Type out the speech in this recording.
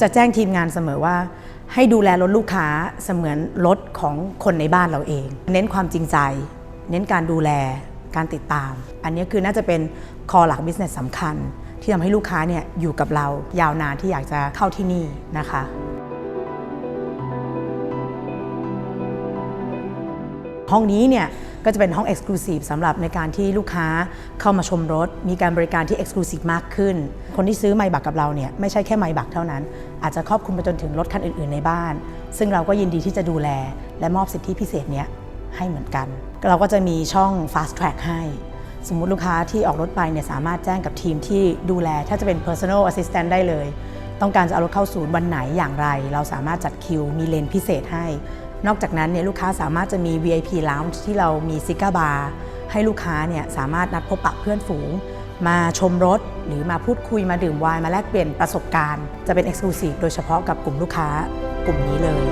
จะแจ้งทีมงานเสมอว่า ให้ดูแลรถลูกค้าเสมือนรถของคนในบ้านเราเอง เน้นความจริงใจ เน้นการดูแลการติดตาม อันนี้คือน่าจะเป็นคอหลักบิสเนสสำคัญ ที่ทำให้ลูกค้าเนี่ยอยู่กับเรายาวนานที่อยากจะเข้าที่นี่นะคะ ห้องนี้เนี่ยก็จะเป็นห้อง Exclusive สำหรับในการที่ลูกค้าเข้ามาชมรถ มีการบริการที่ Exclusive มากขึ้น คนที่ซื้อไมบักกับเราเนี่ยไม่ใช่แค่ไมบักเท่านั้น อาจจะครอบคลุมไปจนถึงรถคันอื่น ๆในบ้าน ซึ่งเราก็ยินดีที่จะดูแล และมอบสิทธิพิเศษเนี้ยให้เหมือนกัน เราก็จะมีช่อง Fast Track ให้ สมมุติลูกค้าที่ออกรถไปเนี่ยสามารถแจ้งกับทีมที่ดูแล ถ้าจะเป็น Personal Assistant ได้เลย ต้องการจะเอารถเข้าศูนย์วันไหนอย่างไร เราสามารถจัดคิว มีเลนพิเศษให้ นอกจากนั้นเนี่ยลูกค้าสามารถจะมี VIP Lounge ที่เรามีซิก้าบาร์ให้ลูกค้าเนี่ยสามารถนัดพบปะเพื่อนฝูง มาชมรถหรือมาพูดคุยมาดื่มไวน์มาแลกเปลี่ยนประสบการณ์ จะเป็น Exclusive โดยเฉพาะกับกลุ่มลูกค้ากลุ่มนี้เลย